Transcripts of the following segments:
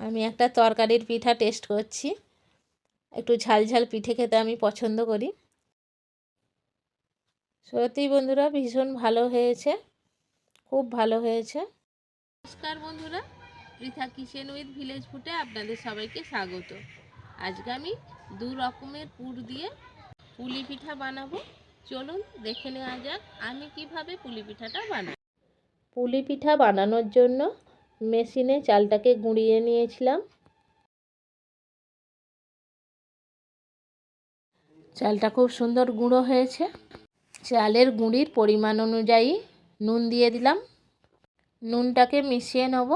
আমি একটা তরকারির পিঠা টেস্ট করছি। একটু ঝাল ঝাল পিঠে খেতে আমি পছন্দ করি। সত্যি বন্ধুরা ভীষণ ভালো হয়েছে। খুব ভালো হয়েছে। নমস্কার বন্ধুরা পৃথা কিচেন উইথ ভিলেজ ফুটে আপনাদের সবাইকে স্বাগত। আজকে আমি দু রকমের পুর দিয়ে পুলি পিঠা বানাবো। চলুন দেখে নেওয়া যাক আমি কীভাবে পুলি পিঠাটা বানাই। পুলি পিঠা বানানোর জন্য মেশিনে চালটাকে গুঁড়িয়ে নিয়েছিলাম। চালটা খুব সুন্দর গুঁড়ো হয়েছে। চালের গুঁড়ির পরিমাণ অনুযায়ী নুন দিয়ে দিলাম। নুনটাকে মিশিয়ে নেব।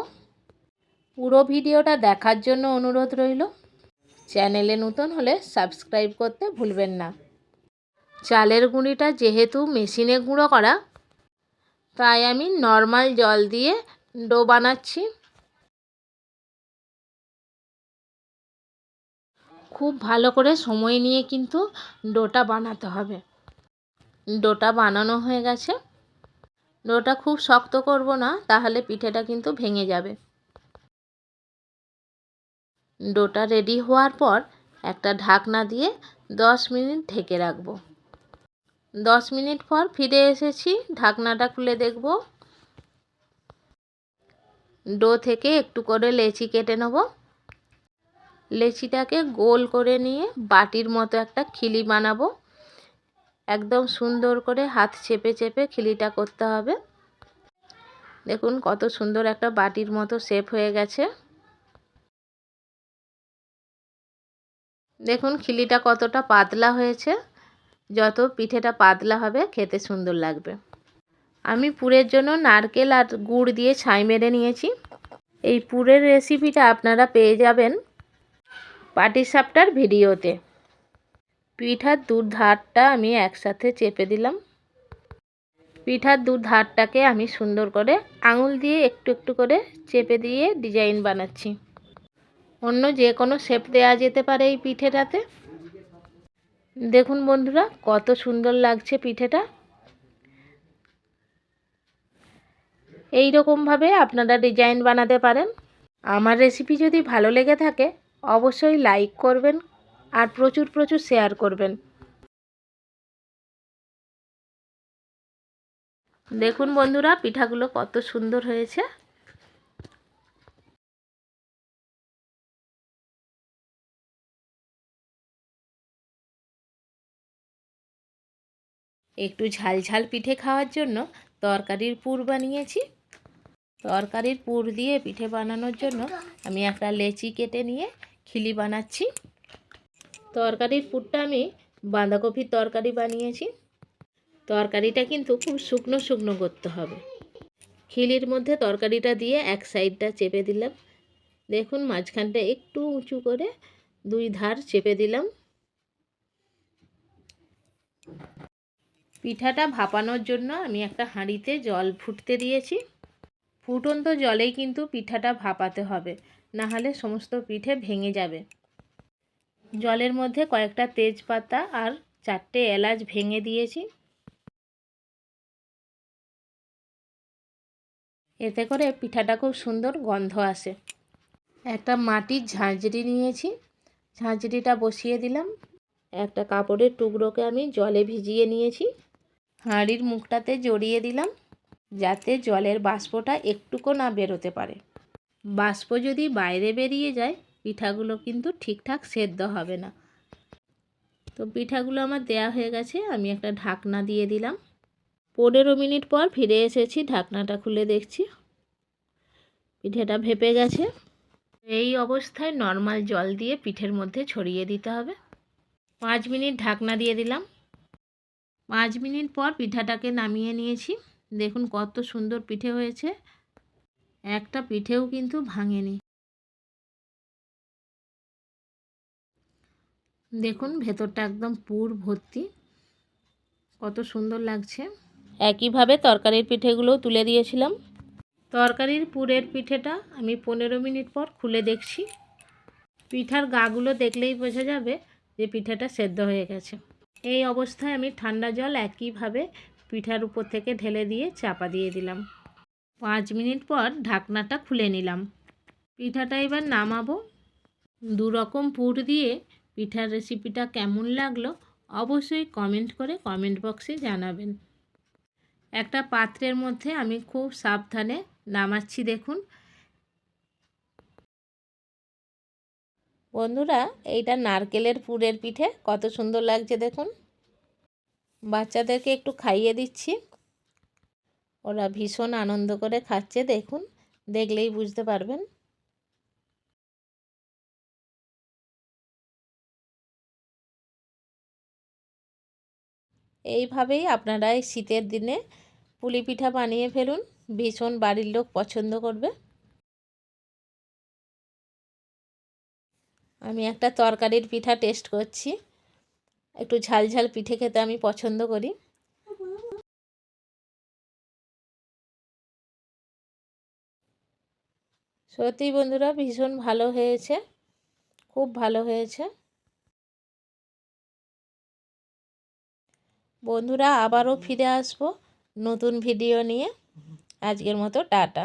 পুরো ভিডিওটা দেখার জন্য অনুরোধ রইল। চ্যানেলে নতুন হলে সাবস্ক্রাইব করতে ভুলবেন না। চালের গুঁড়িটা যেহেতু মেশিনে গুঁড়ো করা, তাই আমি নর্মাল জল দিয়ে ডো বানাচ্ছি। খুব ভালো করে সময় নিয়ে কিন্তু ডোটা বানাতে হবে। ডোটা বানানো হয়ে গেছে। ডোটা খুব শক্ত করব না, তাহলে পিঠেটা কিন্তু ভেঙে যাবে। ডোটা রেডি হওয়ার পর একটা ঢাকনা দিয়ে দশ মিনিট ঢেকে রাখব। দশ মিনিট পর ফিরে এসেছি, ঢাকনাটা খুলে দেখব। ডো থেকে একটু করে লেচি কেটে নেব। লেচিটাকে গোল করে নিয়ে বাটির মতো একটা খিলি বানাবো। একদম সুন্দর করে হাত চেপে চেপে খিলিটা করতে হবে। দেখুন কত সুন্দর একটা বাটির মতো শেপ হয়ে গেছে। দেখুন খিলিটা কতটা পাতলা হয়েছে। যত পিঠেটা পাতলা হবে খেতে সুন্দর লাগবে। আমি পুরের জন্য নারকেল আর গুড় দিয়ে ছাই মেরে নিয়েছি। এই পুরের রেসিপিটা আপনারা পেয়ে যাবেন পাটিসাপটার ভিডিওতে। পিঠার দুধ ধারটা আমি একসাথে চেপে দিলাম। পিঠার দুধ ধারটাকে আমি সুন্দর করে আঙুল দিয়ে একটু একটু করে চেপে দিয়ে ডিজাইন বানাচ্ছি। অন্য যে কোনো শেপ দেওয়া যেতে পারে এই পিঠেটাতে। দেখুন বন্ধুরা, কত সুন্দর লাগছে পিঠেটা। এই রকমভাবে আপনারা ডিজাইন বানাতে পারেন। আমার রেসিপি যদি ভালো লেগে থাকে, অবশ্যই লাইক করবেন আর প্রচুর প্রচুর শেয়ার করবেন। দেখুন বন্ধুরা, পিঠাগুলো কত সুন্দর হয়েছে। একটু ঝাল ঝাল পিঠে খাওয়ার জন্য তরকারির পুর বানিয়েছি। তরকারির পুর দিয়ে পিঠে বানানোর জন্য আমি একটা লেচি কেটে নিয়ে খিলি বানাচ্ছি। তরকারির পুরটা আমি বাঁধাকপির তরকারি বানিয়েছি। তরকারিটা কিন্তু খুব শুকনো শুকনো করতে হবে। খিলির মধ্যে তরকারিটা দিয়ে এক সাইডটা চেপে দিলাম। দেখুন মাঝখানটা একটু উঁচু করে দুই ধার চেপে দিলাম। পিঠাটা ভাপানোর জন্য আমি একটা হাঁড়িতে জল ফুটতে দিয়েছি। ফুটন্ত জলেই কিন্তু পিঠাটা ভাপাতে হবে না হলে সমস্ত পিঠে ভেঙে যাবে। জলের মধ্যে কয়েকটা তেজপাতা আর চারটে এলাচ ভেঙে দিয়েছি। এতে করে পিঠাটা খুব সুন্দর গন্ধ আসে। একটা মাটির ঝাঁঝরি নিয়েছি, ঝাঁঝরিটা বসিয়ে দিলাম। একটা কাপড়ের টুকরোকে আমি জলে ভিজিয়ে নিয়েছি। হাঁড়ির মুখটাতে জড়িয়ে দিলাম। যাতে জলের বাষ্পটা একটুকু না বেরোতে পারে। বাষ্প যদি বাইরে বেরিয়ে যায়, পিঠাগুলো কিন্তু ঠিকঠাক সেদ্ধ হবে না। তো পিঠাগুলো আমার দেয়া হয়ে গেছে, আমি একটা ঢাকনা দিয়ে দিলাম। পনেরো মিনিট পর ফিরে এসেছি, ঢাকনাটা খুলে দেখছি। পিঠেটা ভেপে গেছে। এই অবস্থায় নর্মাল জল দিয়ে পিঠের মধ্যে ছড়িয়ে দিতে হবে। পাঁচ মিনিট ঢাকনা দিয়ে দিলাম। পাঁচ মিনিট পর পিঠাটাকে নামিয়ে নিয়েছি। দেখুন কত সুন্দর পিঠে হয়েছে। একটা পিঠেও কিন্তু ভাঙেনি। দেখুন ভেতরটা একদম পুর ভর্তি। কত সুন্দর লাগছে। একইভাবে তরকারির পিঠেগুলোও তুলে দিয়েছিলাম। তরকারির পুরের পিঠেটা আমি পনেরো মিনিট পর খুলে দেখছি। পিঠার গাগুলো দেখলেই বোঝা যাবে যে পিঠাটা সেদ্ধ হয়ে গেছে। এই অবস্থায় আমি ঠান্ডা জল একইভাবে পিঠার উপর থেকে ঢেলে দিয়ে চাপা দিয়ে দিলাম। পাঁচ মিনিট পর ঢাকনাটা খুলে নিলাম। পিঠাটা এবার নামাবো। দু রকম পুর দিয়ে পিঠার রেসিপিটা কেমন লাগল অবশ্যই কমেন্ট করে কমেন্ট বক্সে জানাবেন। একটা পাত্রের মধ্যে আমি খুব সাবধানে নামাচ্ছি দেখুন। বন্ধুরা, এইটা নারকেলের পুরের পিঠে কত সুন্দর লাগছে দেখুন। বাচ্চাদেরকে একটু খাইয়ে দিচ্ছি। ওরা ভীষণ আনন্দ করে খাচ্ছে, দেখুন, দেখলেই বুঝতে পারবেন। এইভাবেই আপনারা এই শীতের দিনে পুলি পিঠা বানিয়ে ফেলুন, ভীষণ বাড়ির লোক পছন্দ করবে। আমি একটা তরকারির পিঠা টেস্ট করছি। একটু ঝাল ঝাল পিঠে খেতে আমি পছন্দ করি। সত্যি বন্ধুরা ভীষণ ভালো হয়েছে, খুব ভালো হয়েছে। বন্ধুরা আবারও ফিরে আসব নতুন ভিডিও নিয়ে। আজকের মতো টাটা।